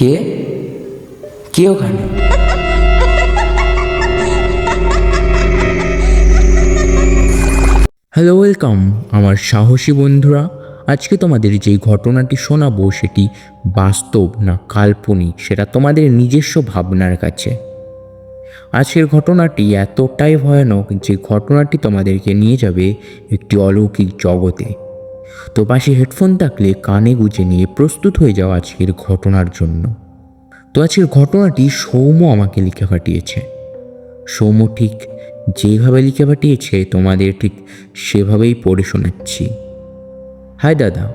কে? কে ওখানে? Hello welcome আমার সাহসী বন্ধুরা। আজকে তোমাদের যে ঘটনাটি শোনাবো সেটি বাস্তব না কাল্পনিক, সেটা তোমাদের নিজস্ব ভাবনার কাছে। আজকের ঘটনাটি এতটাই ভয়ানক যে ঘটনাটি তোমাদেরকে নিয়ে যাবে একটি অলৌকিক জগতে। তো পাশে হেডফোন থাকলে কানে গুজে নিয়ে প্রস্তুত হয়ে যাও আজকের ঘটনার জন্য। তো আজকের ঘটনাটি সৌম্য আমাকে লিখে পাঠিয়েছে। সৌম্য ঠিক যেভাবে লিখে পাঠিয়েছে, তোমাদের ঠিক সেভাবেই পড়ে শোনাচ্ছি। হাই দাদা,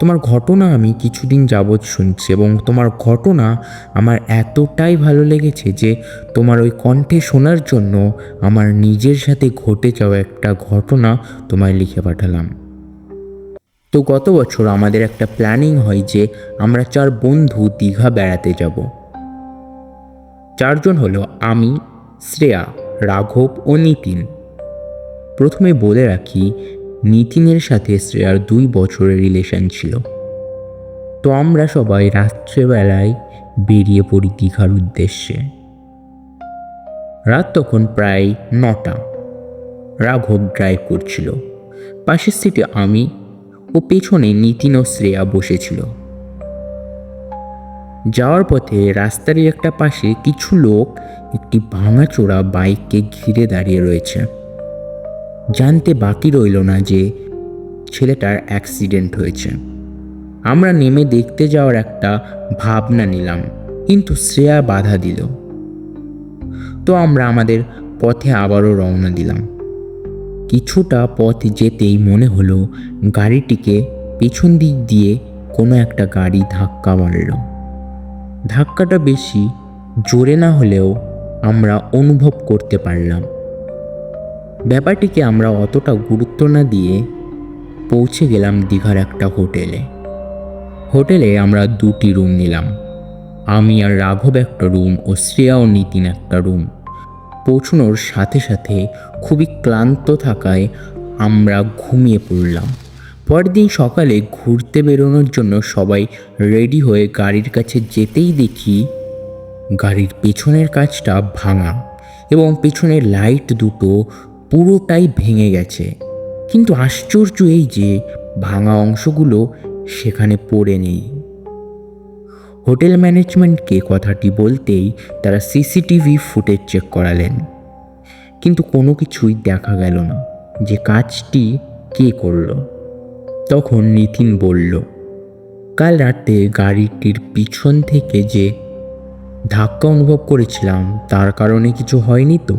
তোমার ঘটনা আমি কিছুদিন যাবৎ শুনছি এবং তোমার ঘটনা আমার এতটাই ভালো লেগেছে যে তোমার ওই কণ্ঠে শোনার জন্য আমার নিজের সাথে ঘটে যাওয়া একটা ঘটনা তোমায় লিখে পাঠালাম। তো গত বছর আমাদের একটা প্ল্যানিং হয় যে আমরা চার বন্ধু দীঘা বেড়াতে যাব। চারজন হলো আমি, শ্রেয়া, রাঘব ও নিতিন। প্রথমে বলে রাখি, নিতিনের সাথে শ্রেয়ার দুই বছরের রিলেশন ছিল। তো আমরা সবাই রাত্রেবেলায় বেরিয়ে পড়ি দীঘার উদ্দেশ্যে। রাত তখন প্রায় নটা। রাঘব ড্রাইভ করছিল। পাশের সিটে আমি পেছনে নিতিন ও শ্রেয়া বসেছিল। যাওয়ার পথে রাস্তারই একটা পাশে কিছু লোক একটি ভাঙাচোরা বাইককে ঘিরে দাঁড়িয়ে রয়েছে। জানতে বাকি রইল না যে ছেলেটার অ্যাক্সিডেন্ট হয়েছে। আমরা নেমে দেখতে যাওয়ার একটা ভাবনা নিলাম, কিন্তু শ্রেয়া বাধা দিল। তো আমরা আমাদের পথে আবারও রওনা দিলাম। কিছুটা পথ যেতেই মনে হলো গাড়িটিকে পেছন দিক দিয়ে কোনো একটা গাড়ি ধাক্কা মারল। ধাক্কাটা বেশি জোরে না হলেও আমরা অনুভব করতে পারলাম। ব্যাপারটিকে আমরা অতটা গুরুত্ব না দিয়ে পৌঁছে গেলাম দীঘার একটা হোটেলে। হোটেলে আমরা দুটি রুম নিলাম। আমি আর রাঘব একটা রুম ও শ্রেয়া ও নিতিন একটা রুম। পৌঁছানোর সাথে সাথে খুবই ক্লান্ত থাকায় আমরা ঘুমিয়ে পড়লাম। পরের দিন সকালে ঘুরতে বেরোনোর জন্য সবাই রেডি হয়ে গাড়ির কাছে যেতেই দেখি গাড়ির পেছনের কাজটা ভাঙা এবং পেছনের লাইট দুটো পুরোটাই ভেঙে গেছে। কিন্তু আশ্চর্য এই যে ভাঙা অংশগুলো সেখানে পড়ে নেই। হোটেল ম্যানেজমেন্টকে কথাটি বলতেই তারা সিসিটিভি ফুটেজ চেক করালেন। কিন্তু কোনো কিছুই দেখা গেল না যে কাজটি কে করল। তখন নিতিন বলল, কাল রাতে গাড়িটির পিছন থেকে যে ধাক্কা অনুভব করেছিলাম, তার কারণে কিছু হয়নি তো?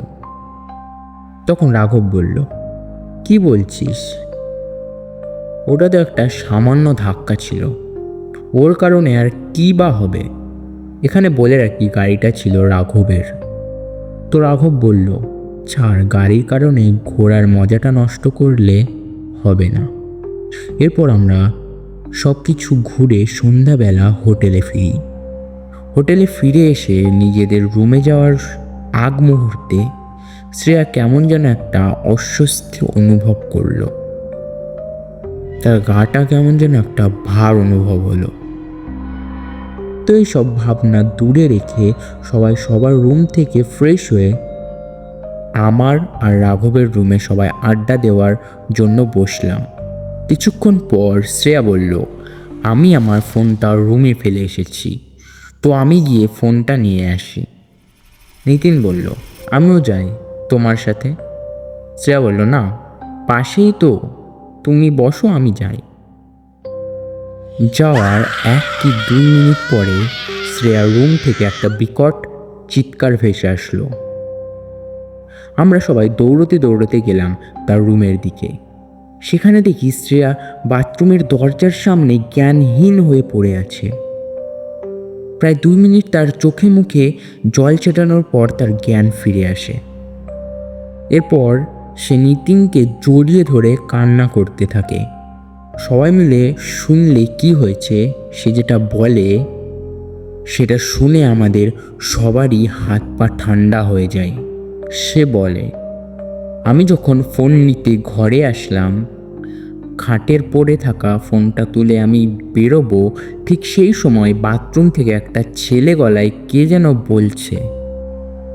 তখন রাঘব বলল, কি বলছিস? ওটা তো একটা সামান্য ধাক্কা ছিল। ওর কারণে আর কি বা হবে? এখানে বলে রাখি, গাড়িটা ছিল রাঘবের। তো রাঘব বলল, ছাড়, গাড়ির কারণে ঘোরার মজাটা নষ্ট করলে হবে না। এরপর আমরা সব কিছু ঘুরে সন্ধ্যাবেলা হোটেলে ফিরি। হোটেলে ফিরে এসে নিজেদের রুমে যাওয়ার আগ মুহূর্তে শ্রেয়া কেমন যেন একটা অস্বস্তি অনুভব করল। তার গাটা কেমন যেন একটা ভার অনুভব হলো। এই সব ভাবনা দূরে রেখে সবাই সবার রুম থেকে ফ্রেশ হয়ে আমার আর রাঘবের রুমে সবাই আড্ডা দেওয়ার জন্য বসলাম। কিছুক্ষণ পর শ্রেয়া বলল, আমি আমার ফোনটা রুমে ফেলে এসেছি। তো আমি গিয়ে ফোনটা নিয়ে আসি। নিতিন বলল, আমিও যাই, তোমার সাথে? শ্রেয়া বলল, না, পাশেই তো। তুমি বসো, আমি যাই। যাওয়ার এক কি দুই মিনিট পরে শ্রেয়া রুম থেকে একটা বিকট চিৎকার ভেসে আসলো। আমরা সবাই দৌড়তে দৌড়তে গেলাম তার রুমের দিকে। সেখানে দেখি শ্রেয়া বাথরুমের দরজার সামনে জ্ঞানহীন হয়ে পড়ে আছে। প্রায় দুই মিনিট তার চোখে মুখে জল ছেটানোর পর তার জ্ঞান ফিরে আসে। এরপর সে নিতিনকে জড়িয়ে ধরে কান্না করতে থাকে। সবাই মিলে শুনলে কি হয়েছে, সে যেটা বলে, সেটা শুনে আমাদের সবারই হাত পা ঠান্ডা হয়ে যায়। সে বলে, আমি যখন ফোন নিতে ঘরে আসলাম, খাটের পড়ে থাকা ফোনটা তুলে আমি বেরোবো, ঠিক সেই সময় বাথরুম থেকে একটা ছেলে গলায় কে যেন বলছে।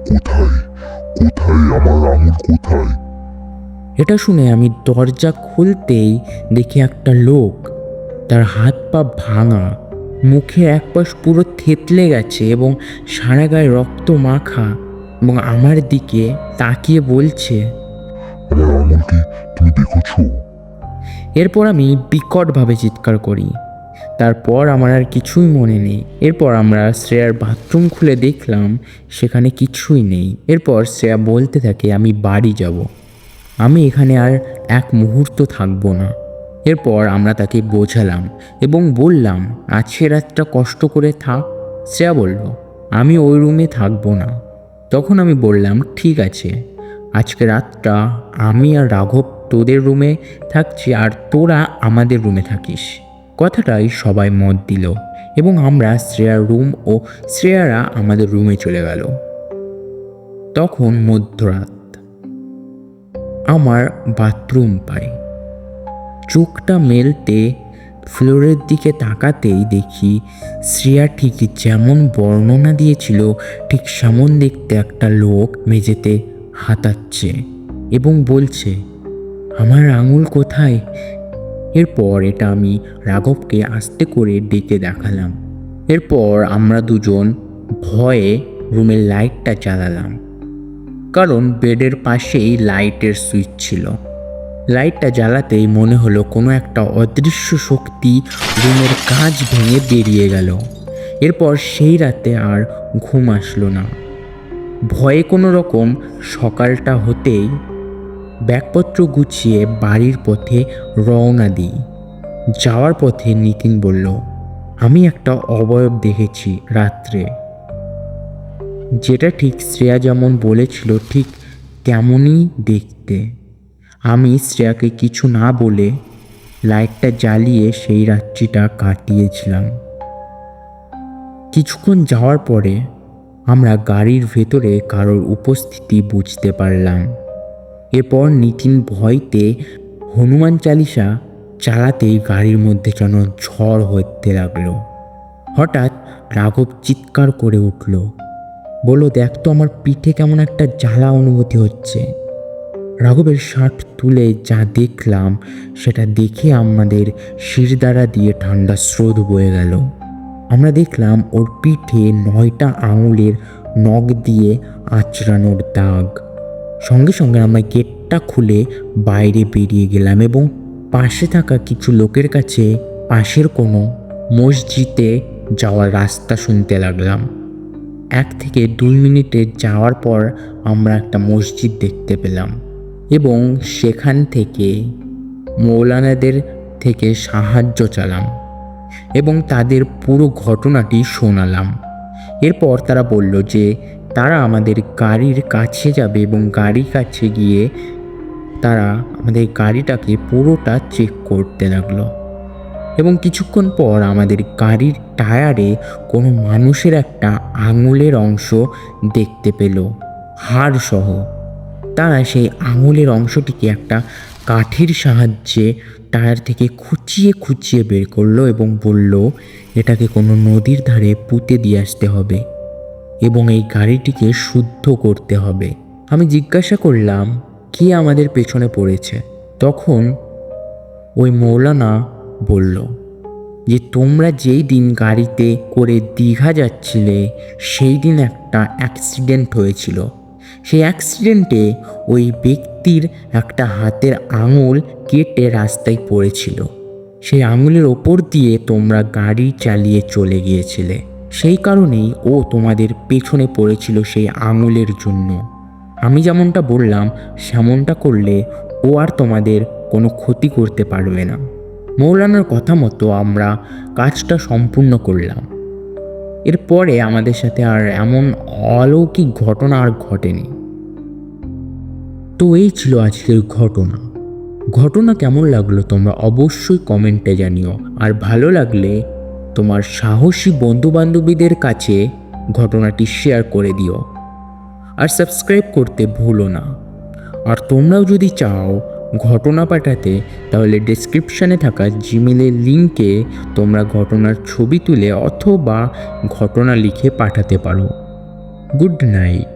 কোথায়? কোথায় আমার আঙুল? কোথায়? এটা শুনে আমি দরজা খুলতেই দেখি একটা লোক তার হাত পা ভাঙা মুখে এক পাশ পুরো থেতলে গেছে এবং সারা গায়ে রক্ত মাখা এবং আমার দিকে তাকিয়ে বলছে এরপর আমি বিকটভাবে চিৎকার করি। তারপর আমার আর কিছুই মনে নেই। এরপর আমরা শ্রেয়ার বাথরুম খুলে দেখলাম সেখানে কিছুই নেই। এরপর শ্রেয়া বলতে থাকে আমি বাড়ি যাব। আমি এখানে আর এক মুহূর্ত থাকব না। এরপর আমরা তাকে বোঝালাম এবং বললাম, আজকে রাতটা কষ্ট করে থাক। শ্রেয়া বলল, আমি ওই রুমে থাকব না। তখন আমি বললাম, ঠিক আছে। আজকে রাতটা আমি আর রাঘব তোদের রুমে থাকছি আর তোরা আমাদের রুমে থাকিস। কথাটাই সবাই মত দিল এবং আমরা শ্রেয়ার রুম ও শ্রেয়ারা আমাদের রুমে চলে গেল। তখন মধ্যরাত। আমার বাথরুম পাই। চোখটা মেলতে ফ্লোরের দিকে তাকাতেই দেখি শ্রেয়া ঠিক যেমন বর্ণনা দিয়েছিল, ঠিক সেমন দেখতে একটা লোক মেঝেতে হাতাচ্ছে এবং বলছে, আমার আঙুল কোথায়? এরপর এটা আমি রাঘবকে আস্তে করে ডেকে দেখালাম। এরপর আমরা দুজন ভয়ে রুমের লাইটটা জ্বালালাম। কারণ বেডের পাশেই লাইটের সুইচ ছিল। লাইটটা জ্বালাতেই মনে হলো কোনো একটা অদৃশ্য শক্তি রুমের কাঁচ ভেঙে বেরিয়ে গেল। এরপর সেই রাতে আর ঘুম আসলো না। ভয়ে কোনো রকম সকালটা হতেই ব্যাগপত্র গুছিয়ে বাড়ির পথে রওনা দিই। যাওয়ার পথে নিতিন বলল, আমি একটা অবয়ব দেখেছি রাত্রে। যেটা ঠিক শ্রেয়া যেমন বলেছিল, ঠিক তেমনই দেখতে। আমি শ্রেয়াকে কিছু না বলে লাইটটা জ্বালিয়ে সেই রাত্রিটা কাটিয়েছিলাম। কিছুক্ষণ যাওয়ার পরে আমরা গাড়ির ভেতরে কারোর উপস্থিতি বুঝতে পারলাম। এরপর নিতিন ভয়তে হনুমান চালিসা চালাতেই গাড়ির মধ্যে যেন ঝড় হতে লাগল। হঠাৎ রাঘব চিৎকার করে উঠল। বলল, দেখ তো, আমার পিঠে কেমন একটা জ্বালা অনুভূতি হচ্ছে। রাঘবের শার্ট তুলে যা দেখলাম, সেটা দেখে আমাদের শিরদাঁড়া দিয়ে ঠান্ডা স্রোত বয়ে গেল। আমরা দেখলাম ওর পিঠে নয়টা আঙুলের নখ দিয়ে আঁচড়ানোর দাগ। সঙ্গে সঙ্গে আমরা গেটটা খুলে বাইরে বেরিয়ে গেলাম এবং পাশে থাকা কিছু লোকের কাছে, পাশের কোনো মসজিদে যাওয়ার রাস্তা শুনতে লাগলাম। এক থেকে দুই মিনিটে যাওয়ার পর আমরা একটা মসজিদ দেখতে পেলাম এবং সেখান থেকে মৌলানাদের থেকে সাহায্য চালাম এবং তাদের পুরো ঘটনাটি শোনালাম। এরপর তারা বলল যে তারা আমাদের গাড়ির কাছে যাবে এবং গাড়ির কাছে গিয়ে তারা আমাদের গাড়িটাকে পুরোটা চেক করতে লাগল এবং কিছুক্ষণ পর আমাদের গাড়ির টায়ারে কোনো মানুষের একটা আঙুলের অংশ দেখতে পেল হাড় সহ তারা সেই আঙুলের অংশটিকে একটা কাঠির সাহায্যে টায়ার থেকে খুঁচিয়ে খুঁচিয়ে বের করল এবং বলল, এটাকে কোনো নদীর ধারে পুঁতে দিয়ে আসতে হবে এবং এই গাড়িটিকে শুদ্ধ করতে হবে। আমি জিজ্ঞাসা করলাম, কে আমাদের পেছনে পড়েছে? তখন ওই মৌলানা বলল যে তোমরা যেই দিন গাড়িতে করে দীঘা যাচ্ছিলে, সেই দিন একটা অ্যাক্সিডেন্ট হয়েছিল। সেই অ্যাক্সিডেন্টে ওই ব্যক্তির একটা হাতের আঙুল কেটে রাস্তায় পড়েছিল। সেই আঙুলের ওপর দিয়ে তোমরা গাড়ি চালিয়ে চলে গিয়েছিলে। সেই কারণেই ও তোমাদের পেছনে পড়েছিল সেই আঙুলের জন্য। আমি যেমনটা বললাম, সেমনটা করলে ও আর তোমাদের কোনো ক্ষতি করতে পারবে না। মৌলানার কথা মতো আমরা কাজটা সম্পূর্ণ করলাম। এরপরে আমাদের সাথে আর এমন অলৌকিক ঘটনা আর ঘটেনি। তো এই ছিল আজকের ঘটনা। ঘটনা কেমন লাগল তোমরা অবশ্যই কমেন্টে জানিও। আর ভালো লাগলে তোমার সাহসী বন্ধুবান্ধবীদের কাছে ঘটনাটি শেয়ার করে দিও। আর সাবস্ক্রাইব করতে ভুলো না। আর তোমরাও যদি চাও ঘটনা পাঠাতে, তাহলে ডেসক্রিপশানে থাকা জিমেলের লিঙ্কে তোমরা ঘটনার ছবি তুলে অথবা ঘটনা লিখে পাঠাতে পারো। Good night